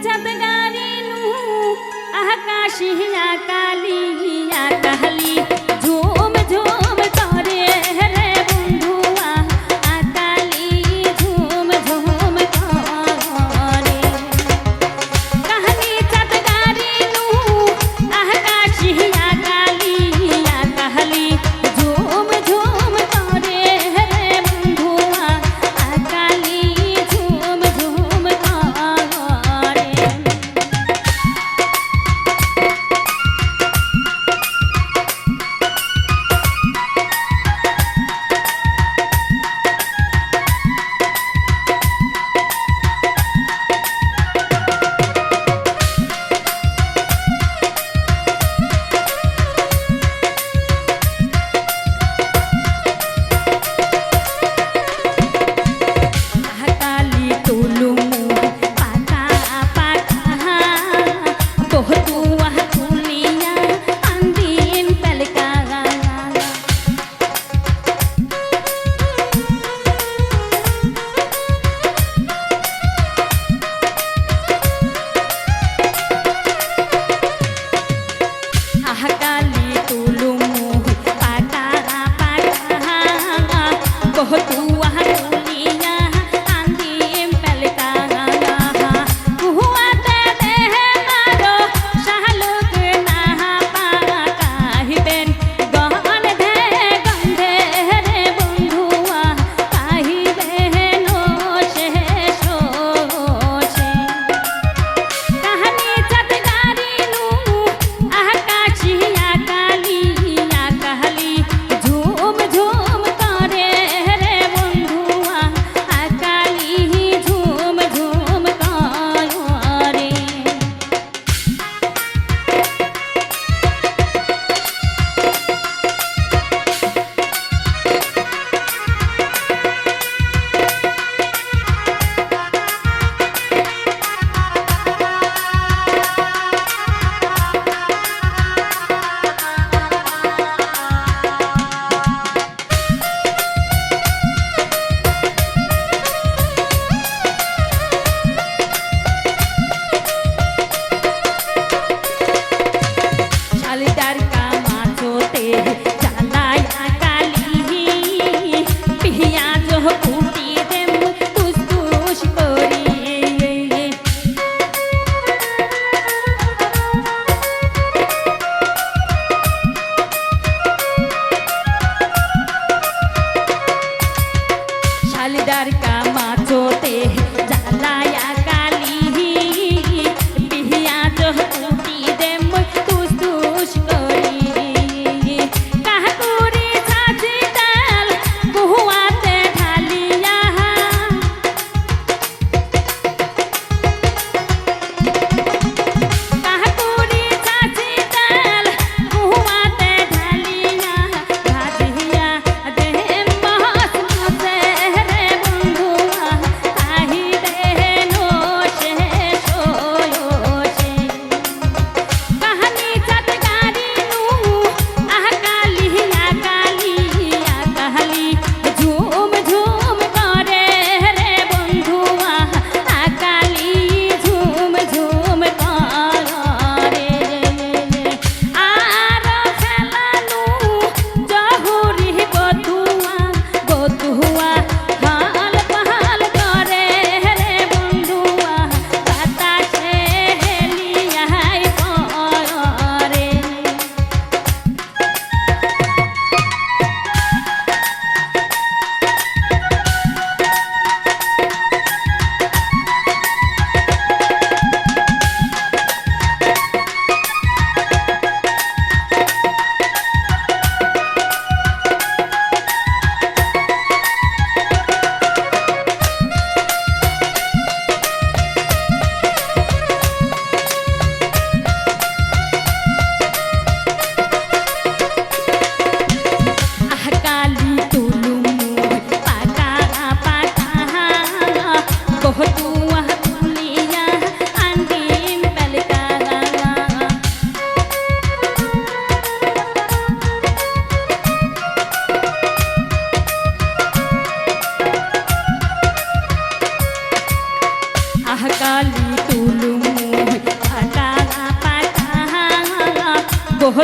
चबदारी नू आकाश कहली মালদার কামাচোতে চালায় কালি। পিয়াজ কুটি দেব কুসকুস করি। তুলুম পাতা পাতা গোহ